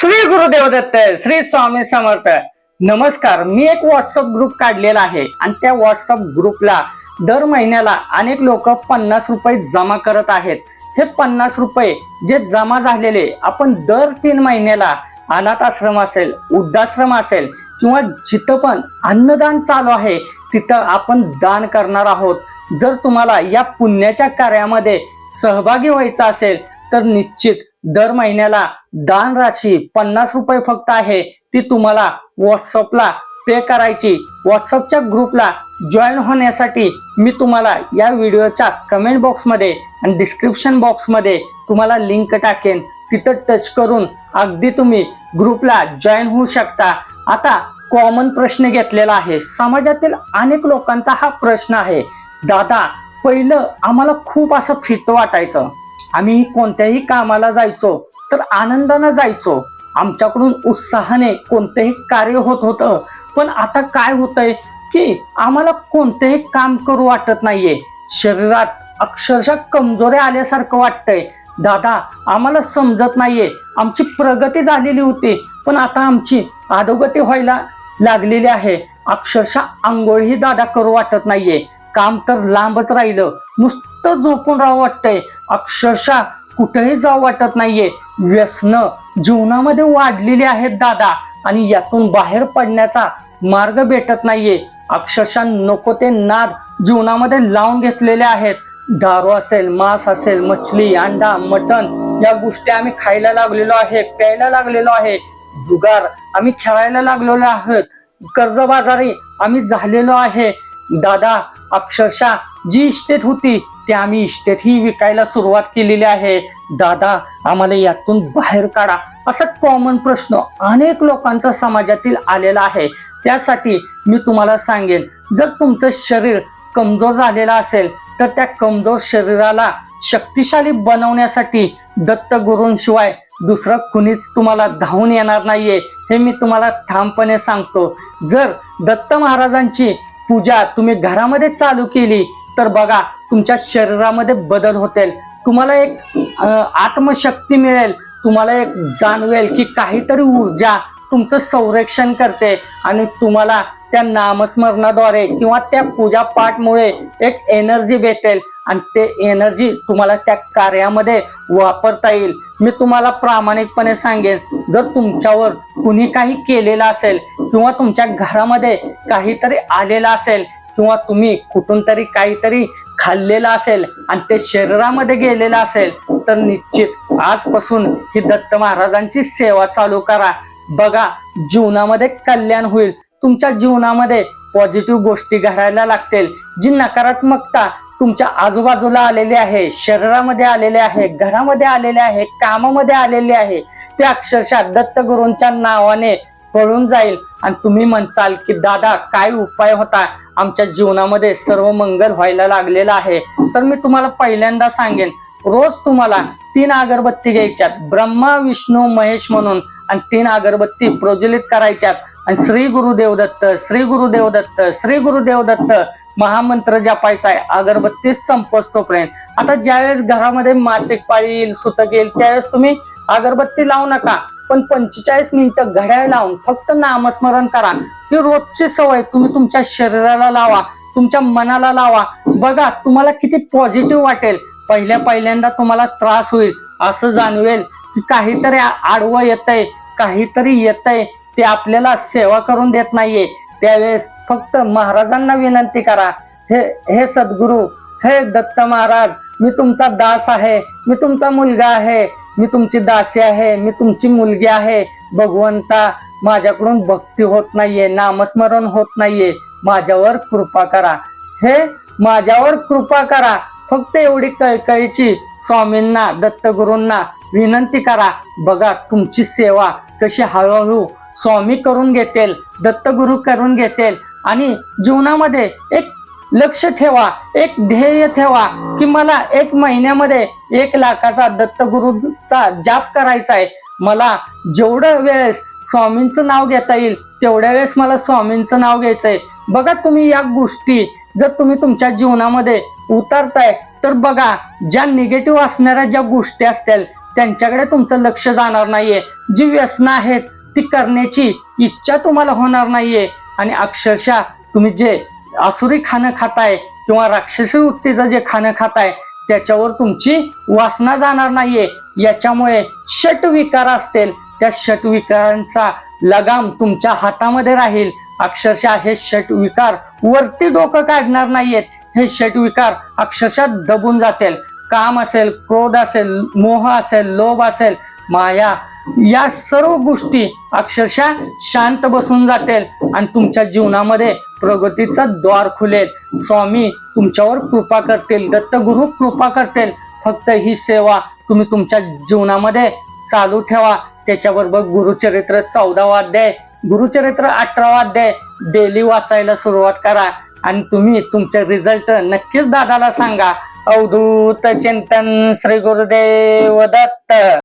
श्री गुरुदेव दत्त श्री स्वामी समर्थ. नमस्कार मी एक WhatsApp group काढलेला आहे आणि त्या व्हॉट्सअप ग्रुपला दर महिन्याला अनेक लोक पन्नास रुपये जमा करत आहेत. हे पन्नास रुपये जे जमा झालेले आपण दर तीन महिन्याला अनाथ आश्रम असेल वृद्धाश्रम असेल किंवा जिथं पण अन्नदान चालू आहे तिथं आपण दान करणार आहोत. जर तुम्हाला या पुण्याच्या कार्यामध्ये सहभागी व्हायचं असेल तर निश्चित दर महिन्याला दान राशी पन्नास रुपये फक्त आहे ती तुम्हाला व्हॉट्सअपला पे करायची. व्हॉट्सअपच्या ग्रुपला जॉईन होण्यासाठी मी तुम्हाला या व्हिडिओच्या कमेंट बॉक्समध्ये आणि डिस्क्रिप्शन बॉक्समध्ये तुम्हाला लिंक टाकेन. तिथं टच करून अगदी तुम्ही ग्रुपला जॉईन होऊ शकता. आता कॉमन प्रश्न घेतलेला आहे. समाजातील अनेक लोकांचा हा प्रश्न आहे. दादा पहिलं आम्हाला खूप असं फिट वाटायचं. आम्ही कोणत्याही कामाला जायचो तर आनंदानं जायचो. आमच्याकडून उत्साहाने कोणतेही कार्य होत होतं. पण आता काय होतंय की आम्हाला कोणतेही काम करू वाटत नाहीये. शरीरात अक्षरशः कमजोऱ्या आल्यासारखं वाटतंय. दादा आम्हाला समजत नाहीये. आमची प्रगती झालेली होती पण आता आमची अधोगती व्हायला लागलेली आहे. अक्षरशः आंघोळही दादा करू वाटत नाहीये. काम तर लांबच राहिलं. नुसतं झोपून राहावं वाटतंय. अक्षरशः कुठेही जाऊ वाटत नाहीये. व्यसन जीवनामध्ये वाढलेली आहेत दादा आणि यातून बाहेर पडण्याचा मार्ग भेटत नाहीये. अक्षरशः नको ते नाद जीवनामध्ये लावून घेतलेले आहेत. दारू असेल मांस असेल मछली अंडा मटण या गोष्टी आम्ही खायला लागलेलो आहे प्यायला लागलेलो आहे. जुगार आम्ही खेळायला लागलेलो आहोत. कर्जबाजारी आम्ही झालेलो आहे. दादा अक्षरशः जी इस्टेट होती ते आम्ही इस्टेटही विकायला सुरुवात केलेली आहे. दादा आम्हाला यातून बाहेर काढा. असा कॉमन प्रश्न अनेक लोकांचा समाजातील आलेला आहे. त्यासाठी मी तुम्हाला सांगेन जर तुमचं शरीर कमजोर झालेलं असेल तर त्या कमजोर शरीराला शक्तिशाली बनवण्यासाठी दत्तगुरूंशिवाय दुसरं कुणीच तुम्हाला धावून येणार नाहीये हे मी तुम्हाला ठामपणे सांगतो. जर दत्त महाराजांची पूजा तुम्ही घरामध्ये चालू केली तर बघा तुमच्या शरीरामध्ये बदल होतील. तुम्हाला एक आत्मशक्ती मिळेल. तुम्हाला एक जाणवेल की काहीतरी ऊर्जा तुमचं संरक्षण करते आणि तुम्हाला त्या नामस्मरणाद्वारे किंवा त्या पूजा पाठमुळे एक एनर्जी भेटेल आणि ते एनर्जी तुम्हाला त्या कार्यामध्ये वापरता येईल. मी तुम्हाला प्रामाणिकपणे सांगेन जर तुमच्यावर कुणी काही केलेलं असेल किंवा तुमच्या घरामध्ये काहीतरी आलेलं असेल किंवा तुम्ही कुठून तरी काहीतरी खाल्लेलं असेल आणि ते शरीरामध्ये गेलेलं असेल तर निश्चित आजपासून ही दत्त महाराजांची सेवा चालू करा. बघा जीवनामध्ये कल्याण होईल. तुमच्या जीवनामध्ये पॉझिटिव्ह गोष्टी घडायला लागतील. जी नकारात्मकता तुमच्या आजूबाजूला आलेली आहे शरीरामध्ये आलेले आहे घरामध्ये आलेले आहे कामामध्ये आलेले आहे ते अक्षरशः दत्तगुरूंच्या नावाने पळून जाईल. आणि तुम्ही म्हणचाल की दादा काय उपाय होता? आमच्या जीवनामध्ये सर्व मंगल व्हायला लागलेलं आहे. तर मी तुम्हाला पहिल्यांदा सांगेन रोज तुम्हाला तीन अगरबत्ती घ्यायच्यात. ब्रह्मा विष्णू महेश म्हणून आणि तीन अगरबत्ती प्रज्वलित करायच्यात. आणि श्री गुरुदेव दत्त श्री गुरुदेव दत्त श्री गुरुदेव दत्त महामंत्र जपायचा आहे. अगरबत्ती संपवतोपर्यंत आता ज्यावेळेस घरामध्ये मासिक पाळी येईल सुतक येईल त्यावेळेस तुम्ही अगरबत्ती लावू नका. पण पंचेचाळीस मिनिटं घड्याळ लावून फक्त नामस्मरण करा. ही रोजची सवय तुम्ही तुमच्या शरीराला लावा तुमच्या मनाला लावा. बघा तुम्हाला किती पॉझिटिव्ह वाटेल. पहिल्या पहिल्यांदा तुम्हाला त्रास होईल. असं जाणवेल की काहीतरी आडवं आडवं येतंय काहीतरी येतंय. ते आपल्याला सेवा करून देत नाहीये. त्यावेळेस फक्त महाराजांना विनंती करा. हे हे सद्गुरू हे दत्त महाराज मी तुमचा दास आहे मी तुमचा मुलगा आहे. मी तुमची दासी आहे मी तुमची मुलगी आहे. भगवंता माझ्याकडून भक्ती होत नाहीये नामस्मरण होत नाहीये. माझ्यावर कृपा करा. हे माझ्यावर कृपा करा. फक्त एवढी कळकळीची स्वामींना दत्तगुरूंना विनंती करा. बघा तुमची सेवा कशी हळूहळू स्वामी करून घेतील दत्तगुरु करून घेतील आणि जीवनामध्ये एक लक्ष ठेवा एक ध्येय ठेवा की मला एक महिन्यामध्ये एक लाखाचा दत्तगुरूचा जाप करायचा आहे. मला जेवढं वेळेस स्वामींचं नाव घेता येईल तेवढ्या वेळेस मला स्वामींचं नाव घ्यायचंय बघा तुम्ही या गोष्टी जर तुम्ही तुमच्या जीवनामध्ये उतरताय तर बघा ज्या निगेटिव्ह असणाऱ्या ज्या गोष्टी असतील त्यांच्याकडे तुमचं लक्ष जाणार नाहीये. जी व्यसनं आहेत ती करण्याची इच्छा तुम्हाला होणार नाहीये. आणि अक्षरशः तुम्ही जे आसुरी खाणं खाताय किंवा राक्षसी वृत्तीचं जे खाणं खाताय त्याच्यावर तुमची वासना जाणार नाहीये. याच्यामुळे षट विकार असतील. त्या षट विकारांचा लगाम तुमच्या हातामध्ये राहील. अक्षरशः हे षट विकार वरती डोकं काढणार नाहीयेत. हे षट विकार अक्षरशः दबून जातील. काम असेल क्रोध असेल मोह असेल लोभ असेल माया या सर्व गोष्टी अक्षरशः शांत बसून जातील आणि तुमच्या जीवनामध्ये प्रगतीचा द्वार खुलेल. स्वामी तुमच्यावर कृपा करतील दत्तगुरु कृपा करतील. फक्त ही सेवा तुम्ही तुमच्या जीवनामध्ये चालू ठेवा. त्याच्याबरोबर गुरुचरित्र चौदावा अध्याय गुरुचरित्र अठरावा अध्याय डेली वाचायला सुरुवात करा. आणि तुम्ही तुमचे रिझल्ट नक्कीच दादाला सांगा. अवधूत चिंतन श्री गुरुदेव दत्त.